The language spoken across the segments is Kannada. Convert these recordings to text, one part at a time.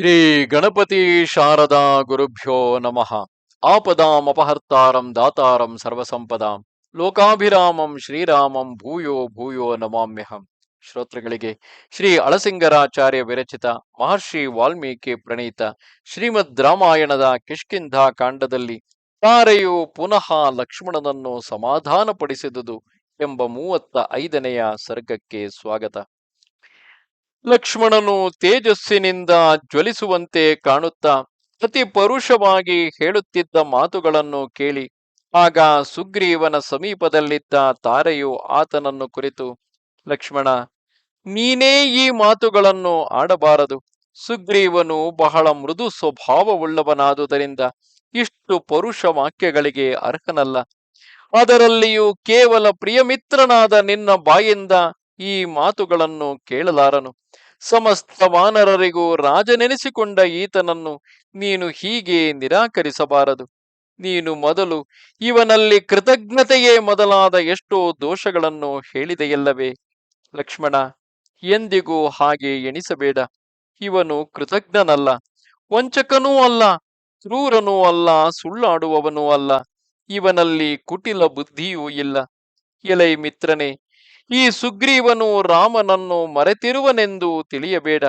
ಶ್ರೀ ಗಣಪತಿ ಶಾರದಾ ಗುರುಭ್ಯೋ ನಮಃ. ಆಪದಾಂ ಅಪಹರ್ತಾರಂ ದಾತಾರಂ ಸರ್ವಸಂಪದಾಂ. ಲೋಕಾಭಿರಾಮಂ ಶ್ರೀರಾಮಂ ಭೂಯೋ ಭೂಯೋ ನಮಾಮ್ಯಹಂ. ಶ್ರೋತೃಗಳಿಗೆ ಶ್ರೀ ಅಳಸಿಂಗರಾಚಾರ್ಯ ವಿರಚಿತ ಮಹರ್ಷಿ ವಾಲ್ಮೀಕಿ ಪ್ರಣೀತ ಶ್ರೀಮದ್ ರಾಮಾಯಣದ ಕಿಷ್ಕಿಂಧ ಕಾಂಡದಲ್ಲಿ ತಾರೆಯು ಪುನಃ ಲಕ್ಷ್ಮಣನನ್ನು ಸಮಾಧಾನಪಡಿಸಿದುದು ಎಂಬ ಮೂವತ್ತ ಐದನೆಯ ಸರ್ಗಕ್ಕೆ ಸ್ವಾಗತ. ಲಕ್ಷ್ಮಣನು ತೇಜಸ್ಸಿನಿಂದ ಜ್ವಲಿಸುವಂತೆ ಕಾಣುತ್ತಾ ಅತಿ ಪರುಷವಾಗಿ ಹೇಳುತ್ತಿದ್ದ ಮಾತುಗಳನ್ನು ಕೇಳಿ ಆಗ ಸುಗ್ರೀವನ ಸಮೀಪದಲ್ಲಿದ್ದ ತಾರೆಯು ಆತನನ್ನು ಕುರಿತು, ಲಕ್ಷ್ಮಣ, ನೀನೇ ಈ ಮಾತುಗಳನ್ನು ಆಡಬಾರದು. ಸುಗ್ರೀವನು ಬಹಳ ಮೃದು ಸ್ವಭಾವವುಳ್ಳವನಾದುದರಿಂದ ಇಷ್ಟು ಪರುಷ ವಾಕ್ಯಗಳಿಗೆ ಅರ್ಹನಲ್ಲ. ಅದರಲ್ಲಿಯೂ ಕೇವಲ ಪ್ರಿಯಮಿತ್ರನಾದ ನಿನ್ನ ಬಾಯಿಂದ ಈ ಮಾತುಗಳನ್ನು ಕೇಳಲಾರನು. ಸಮಸ್ತ ವಾನರರಿಗೂ ರಾಜನೆನಿಸಿಕೊಂಡ ಈತನನ್ನು ನೀನು ಹೀಗೆ ನಿರಾಕರಿಸಬಾರದು. ನೀನು ಮೊದಲು ಇವನಲ್ಲಿ ಕೃತಜ್ಞತೆಯೇ ಮೊದಲಾದ ಎಷ್ಟೋ ದೋಷಗಳನ್ನು ಹೇಳಿದೆಯಲ್ಲವೇ? ಲಕ್ಷ್ಮಣ, ಎಂದಿಗೂ ಹಾಗೆ ಎಣಿಸಬೇಡ. ಇವನು ಕೃತಜ್ಞನಲ್ಲ, ವಂಚಕನೂ ಅಲ್ಲ, ಕ್ರೂರನೂ ಅಲ್ಲ, ಸುಳ್ಳಾಡುವವನೂ ಅಲ್ಲ. ಇವನಲ್ಲಿ ಕುಟಿಲ ಬುದ್ಧಿಯೂ ಇಲ್ಲ. ಎಲೈ ಮಿತ್ರನೇ ಈ ಸುಗ್ರೀವನು ರಾಮನನ್ನು ಮರೆತಿರುವನೆಂದು ತಿಳಿಯಬೇಡ.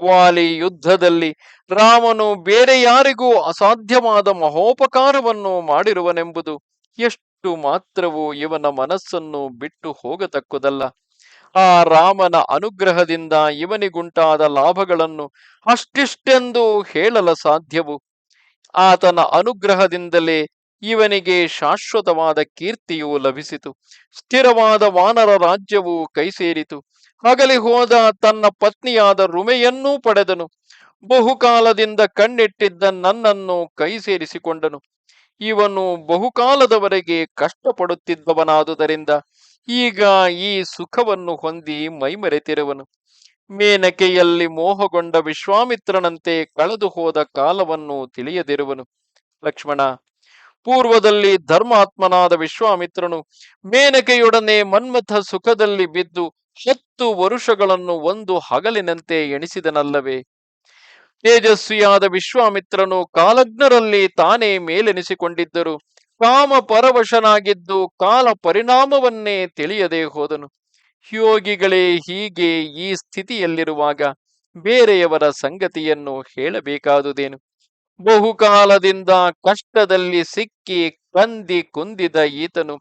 ವಾಲಿ ಯುದ್ಧದಲ್ಲಿ ರಾಮನು ಬೇರೆ ಯಾರಿಗೂ ಅಸಾಧ್ಯವಾದ ಮಹೋಪಕಾರವನ್ನು ಮಾಡಿರುವನೆಂಬುದು ಎಷ್ಟು ಮಾತ್ರವೂ ಇವನ ಮನಸ್ಸನ್ನು ಬಿಟ್ಟು ಹೋಗತಕ್ಕುದಲ್ಲ. ಆ ರಾಮನ ಅನುಗ್ರಹದಿಂದ ಇವನಿಗುಂಟಾದ ಲಾಭಗಳನ್ನು ಅಷ್ಟಿಷ್ಟೆಂದು ಹೇಳಲ ಸಾಧ್ಯವು. ಆತನ ಅನುಗ್ರಹದಿಂದಲೇ ಇವನಿಗೆ ಶಾಶ್ವತವಾದ ಕೀರ್ತಿಯು ಲಭಿಸಿತು. ಸ್ಥಿರವಾದ ವಾನರ ರಾಜ್ಯವು ಕೈಸೇರಿತು. ಹಗಲಿ ಹೋದ ತನ್ನ ಪತ್ನಿಯಾದ ರುಮೆಯನ್ನೂ ಪಡೆದನು. ಬಹುಕಾಲದಿಂದ ಕಣ್ಣಿಟ್ಟಿದ್ದ ನನ್ನನ್ನು ಕೈ ಸೇರಿಸಿಕೊಂಡನು ಇವನು ಬಹುಕಾಲದವರೆಗೆ ಕಷ್ಟಪಡುತ್ತಿದ್ದವನಾದುದರಿಂದ ಈಗ ಈ ಸುಖವನ್ನು ಹೊಂದಿ ಮೈಮರೆತಿರುವನು. ಮೇನಕೆಯಲ್ಲಿ ಮೋಹಗೊಂಡ ವಿಶ್ವಾಮಿತ್ರನಂತೆ ಕಳೆದು ಹೋದ ಕಾಲವನ್ನು ತಿಳಿಯದಿರುವನು. ಲಕ್ಷ್ಮಣ ಪೂರ್ವದಲ್ಲಿ ಧರ್ಮಾತ್ಮನಾದ ವಿಶ್ವಾಮಿತ್ರನು ಮೇನಕೆಯೊಡನೆ ಮನ್ಮಥ ಸುಖದಲ್ಲಿ ಬಿದ್ದು ಹತ್ತು ವರುಷಗಳನ್ನು ಒಂದು ಹಗಲಿನಂತೆ ಎಣಿಸಿದನಲ್ಲವೇ? ತೇಜಸ್ವಿಯಾದ ವಿಶ್ವಾಮಿತ್ರನು ಕಾಲಜ್ಞರಲ್ಲಿ ತಾನೇ ಮೇಲೆನಿಸಿಕೊಂಡಿದ್ದರು. ಕಾಮ ಪರವಶನಾಗಿದ್ದು ಕಾಲ ಪರಿಣಾಮವನ್ನೇ ತಿಳಿಯದೆ ಹೋದನು. ಯೋಗಿಗಳೇ, ಹೀಗೆ ಈ ಸ್ಥಿತಿಯಲ್ಲಿರುವಾಗ ಬೇರೆಯವರ ಸಂಗತಿಯನ್ನು ಹೇಳಬೇಕಾದುದೇನು? ಬಹುಕಾಲದಿಂದ ಕಷ್ಟದಲ್ಲಿ ಸಿಕ್ಕಿ ಕಂದಿ ಕುಂದಿದ ಈತನು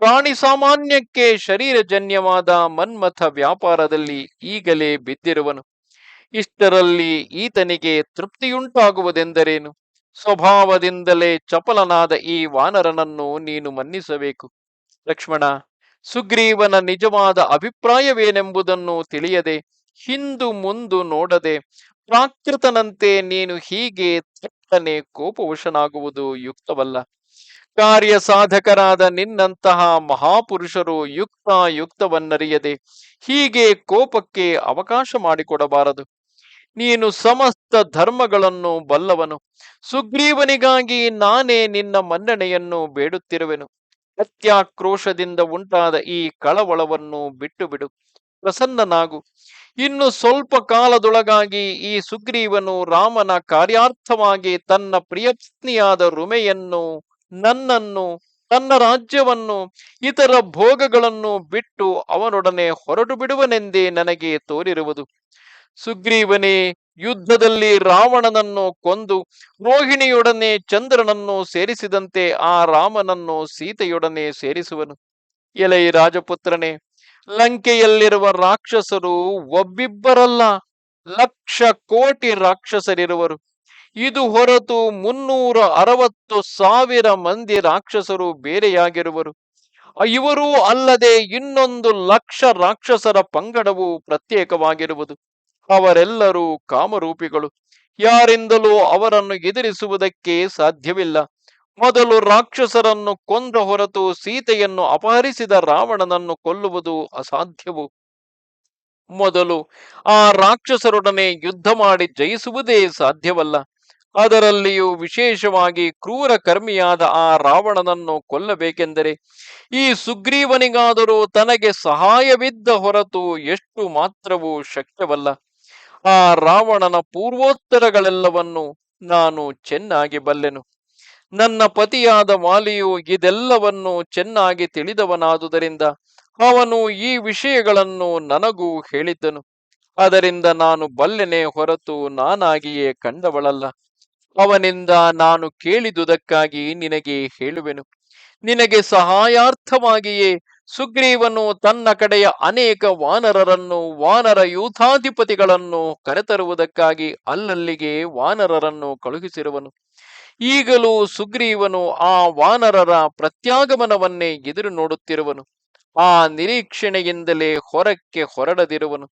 ಪ್ರಾಣಿ ಸಾಮಾನ್ಯಕ್ಕೆ ಶರೀರಜನ್ಯವಾದ ಮನ್ಮಥ ವ್ಯಾಪಾರದಲ್ಲಿ ಈಗಲೇ ಬಿದ್ದಿರುವನು. ಇಷ್ಟರಲ್ಲಿ ಈತನಿಗೆ ತೃಪ್ತಿಯುಂಟಾಗುವುದೆಂದರೇನು? ಸ್ವಭಾವದಿಂದಲೇ ಚಪಲನಾದ ಈ ವಾನರನನ್ನು ನೀನು ಮನ್ನಿಸಬೇಕು. ಲಕ್ಷ್ಮಣ, ಸುಗ್ರೀವನ ನಿಜವಾದ ಅಭಿಪ್ರಾಯವೇನೆಂಬುದನ್ನು ತಿಳಿಯದೆ ಹಿಂದು ಮುಂದು ನೋಡದೆ ಪ್ರಾಕೃತನಂತೆ ನೀನು ಹೀಗೆ ತಟ್ಟನೆ ಕೋಪವಶನಾಗುವುದು ಯುಕ್ತವಲ್ಲ. ಕಾರ್ಯ ಸಾಧಕರಾದ ನಿನ್ನಂತಹ ಮಹಾಪುರುಷರು ಯುಕ್ತ ಯುಕ್ತವನ್ನರಿಯದೆ, ಹೀಗೆ ಕೋಪಕ್ಕೆ ಅವಕಾಶ ಮಾಡಿಕೊಡಬಾರದು. ನೀನು ಸಮಸ್ತ ಧರ್ಮಗಳನ್ನು ಬಲ್ಲವನು. ಸುಗ್ರೀವನಿಗಾಗಿ ನಾನೇ ನಿನ್ನ ಮನ್ನಣೆಯನ್ನು ಬೇಡುತ್ತಿರುವೆನು. ಅತ್ಯಾಕ್ರೋಶದಿಂದ ಉಂಟಾದ ಈ ಕಳವಳವನ್ನು ಬಿಟ್ಟು ಬಿಡು ಪ್ರಸನ್ನನಾಗು. ಇನ್ನು ಸ್ವಲ್ಪ ಕಾಲದೊಳಗಾಗಿ ಈ ಸುಗ್ರೀವನು ರಾಮನ ಕಾರ್ಯಾರ್ಥವಾಗಿ ತನ್ನ ಪ್ರಿಯಪತ್ನಿಯಾದ ರುಮೆಯನ್ನು, ನನ್ನನ್ನು, ತನ್ನ ರಾಜ್ಯವನ್ನು, ಇತರ ಭೋಗಗಳನ್ನು ಬಿಟ್ಟು ಅವನೊಡನೆ ಹೊರಟು ಬಿಡುವನೆಂದೇ ನನಗೆ ತೋರಿರುವುದು. ಸುಗ್ರೀವನೇ, ಯುದ್ಧದಲ್ಲಿ ರಾವಣನನ್ನು ಕೊಂದು ರೋಹಿಣಿಯೊಡನೆ ಚಂದ್ರನನ್ನು ಸೇರಿಸಿದಂತೆ ಆ ರಾಮನನ್ನು ಸೀತೆಯೊಡನೆ ಸೇರಿಸುವನು. ಎಲೈ ರಾಜಪುತ್ರನೇ ಲಂಕೆಯಲ್ಲಿರುವ ರಾಕ್ಷಸರು ಒಬ್ಬಿಬ್ಬರಲ್ಲ, ಲಕ್ಷ ಕೋಟಿ ರಾಕ್ಷಸರಿರುವರು. ಇದು ಹೊರತು ಮುನ್ನೂರ ಅರವತ್ತು ಸಾವಿರ ಮಂದಿ ರಾಕ್ಷಸರು ಬೇರೆಯಾಗಿರುವರು. ಇವರೂ ಅಲ್ಲದೆ ಇನ್ನೊಂದು ಲಕ್ಷ ರಾಕ್ಷಸರ ಪಂಗಡವು ಪ್ರತ್ಯೇಕವಾಗಿರುವುದು. ಅವರೆಲ್ಲರೂ ಕಾಮರೂಪಿಗಳು. ಯಾರಿಂದಲೂ ಅವರನ್ನು ಎದುರಿಸುವುದಕ್ಕೆ ಸಾಧ್ಯವಿಲ್ಲ. ಮೊದಲು ರಾಕ್ಷಸರನ್ನು ಕೊಂದ ಹೊರತು ಸೀತೆಯನ್ನು ಅಪಹರಿಸಿದ ರಾವಣನನ್ನು ಕೊಲ್ಲುವುದು ಅಸಾಧ್ಯವು? ಮೊದಲು ಆ ರಾಕ್ಷಸರೊಡನೆ ಯುದ್ಧ ಮಾಡಿ ಜಯಿಸುವುದೇ ಸಾಧ್ಯವಲ್ಲ. ಅದರಲ್ಲಿಯೂ ವಿಶೇಷವಾಗಿ ಕ್ರೂರ ಕರ್ಮಿಯಾದ ಆ ರಾವಣನನ್ನು ಕೊಲ್ಲಬೇಕೆಂದರೆ ಈ ಸುಗ್ರೀವನಿಗಾದರೂ ತನಗೆ ಸಹಾಯವಿದ್ದ ಹೊರತು ಎಷ್ಟು ಮಾತ್ರವೂ ಶಕ್ಯವಲ್ಲ ಆ ರಾವಣನ ಪೂರ್ವೋತ್ತರಗಳೆಲ್ಲವನ್ನು ನಾನು ಚೆನ್ನಾಗಿ ಬಲ್ಲೆನು. ನನ್ನ ಪತಿಯಾದ ವಾಲಿಯು ಇದೆಲ್ಲವನ್ನು ಚೆನ್ನಾಗಿ ತಿಳಿದವನಾದುದರಿಂದ ಅವನು ಈ ವಿಷಯಗಳನ್ನು ನನಗೂ ಹೇಳಿದ್ದನು. ಅದರಿಂದ ನಾನು ಬಲ್ಲೆನೆ ಹೊರತು ನಾನಾಗಿಯೇ ಕಂಡವಳಲ್ಲ. ಅವನಿಂದ ನಾನು ಕೇಳಿದುದಕ್ಕಾಗಿ ನಿನಗೆ ಹೇಳುವೆನು. ನಿನಗೆ ಸಹಾಯಾರ್ಥವಾಗಿಯೇ ಸುಗ್ರೀವನು ತನ್ನ ಕಡೆಯ ಅನೇಕ ವಾನರರನ್ನು, ವಾನರ ಯೂಥಾಧಿಪತಿಗಳನ್ನು ಕರೆತರುವುದಕ್ಕಾಗಿ ಅಲ್ಲಲ್ಲಿಗೆ ವಾನರರನ್ನು ಕಳುಹಿಸಿರುವನು. ಈಗಲೂ ಸುಗ್ರೀವನು ಆ ವಾನರರ ಪ್ರತ್ಯಾಗಮನವನ್ನೇ ಎದುರು ನೋಡುತ್ತಿರುವನು. ಆ ನಿರೀಕ್ಷಣೆಯಿಂದಲೇ ಹೊರಕ್ಕೆ ಹೊರಡದಿರುವನು.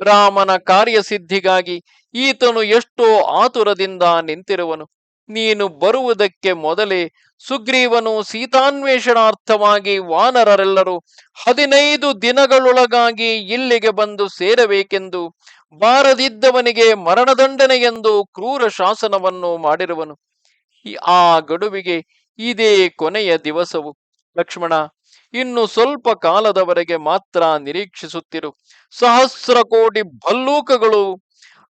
ರಾಮನ ಕಾರ್ಯಸಿದ್ಧಿಗಾಗಿ ಈತನು ಎಷ್ಟೋ ಆತುರದಿಂದ ನಿಂತಿರುವನು. ನೀನು ಬರುವುದಕ್ಕೆ ಮೊದಲೇ ಸುಗ್ರೀವನು ಸೀತಾನ್ವೇಷಣಾರ್ಥವಾಗಿ ವಾನರರೆಲ್ಲರೂ ಹದಿನೈದು ದಿನಗಳೊಳಗಾಗಿ ಇಲ್ಲಿಗೆ ಬಂದು ಸೇರಬೇಕೆಂದು ಬಾರದಿದ್ದವನಿಗೆ ಮರಣದಂಡನೆ ಎಂದು ಕ್ರೂರ ಶಾಸನವನ್ನು ಮಾಡಿರುವನು. ಆ ಗಡುವಿಗೆ ಇದೇ ಕೊನೆಯ ದಿವಸವು. ಲಕ್ಷ್ಮಣ, ಇನ್ನು ಸ್ವಲ್ಪ ಕಾಲದವರೆಗೆ ಮಾತ್ರ ನಿರೀಕ್ಷಿಸುತ್ತಿರು. ಸಹಸ್ರ ಕೋಟಿ ಭಲ್ಲೂಕಗಳು,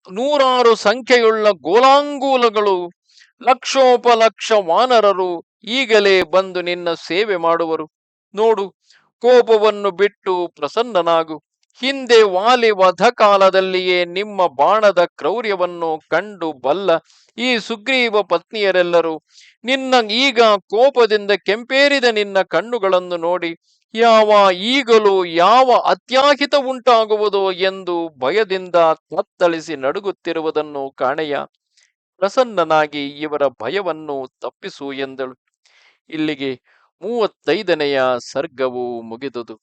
ನೂರಾರು ಸಂಖ್ಯೆಯುಳ್ಳ ಗೋಲಾಂಗೂಲಗಳು ಲಕ್ಷೋಪಲಕ್ಷ ವಾನರರು ಈಗಲೇ ಬಂದು ನಿನ್ನ ಸೇವೆ ಮಾಡುವರು. ನೋಡು, ಕೋಪವನ್ನು ಬಿಟ್ಟು ಪ್ರಸನ್ನನಾಗು. ಹಿಂದೆ ವಾಲಿ ವಧ ಕಾಲದಲ್ಲಿಯೇ ನಿಮ್ಮ ಬಾಣದ ಕ್ರೌರ್ಯವನ್ನು ಕಂಡು ಬಲ್ಲ ಈ ಸುಗ್ರೀವ ಪತ್ನಿಯರೆಲ್ಲರೂ, ನಿನ್ನ ಈಗ ಕೋಪದಿಂದ ಕೆಂಪೇರಿದ ನಿನ್ನ ಕಣ್ಣುಗಳನ್ನು ನೋಡಿ, ಯಾವ ಈಗಲೂ ಯಾವ ಅತ್ಯಾಹಿತ ಉಂಟಾಗುವುದೋ ಎಂದು ಭಯದಿಂದ ತತ್ತಳಿಸಿ ನಡುಗುತ್ತಿರುವುದನ್ನು ಕಾಣೆಯ. ಪ್ರಸನ್ನನಾಗಿ ಇವರ ಭಯವನ್ನು ತಪ್ಪಿಸು ಎಂದಳು. ಇಲ್ಲಿಗೆ ಮೂವತ್ತೈದನೆಯ ಸರ್ಗವು ಮುಗಿದುದು.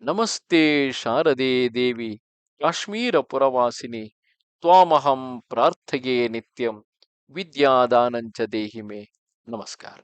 ನಮಸ್ತೆ ಶಾರದೆ ದೇವಿ, ಕಾಶ್ಮೀರ ಪುರವಾಸಿನಿ, ತ್ವಾಮಹಂ ಪ್ರಾರ್ಥಗೆ ನಿತ್ಯಂ, ವಿದ್ಯಾದಾನಂಚ ದೇಹಿಮೆ. ನಮಸ್ಕಾರ.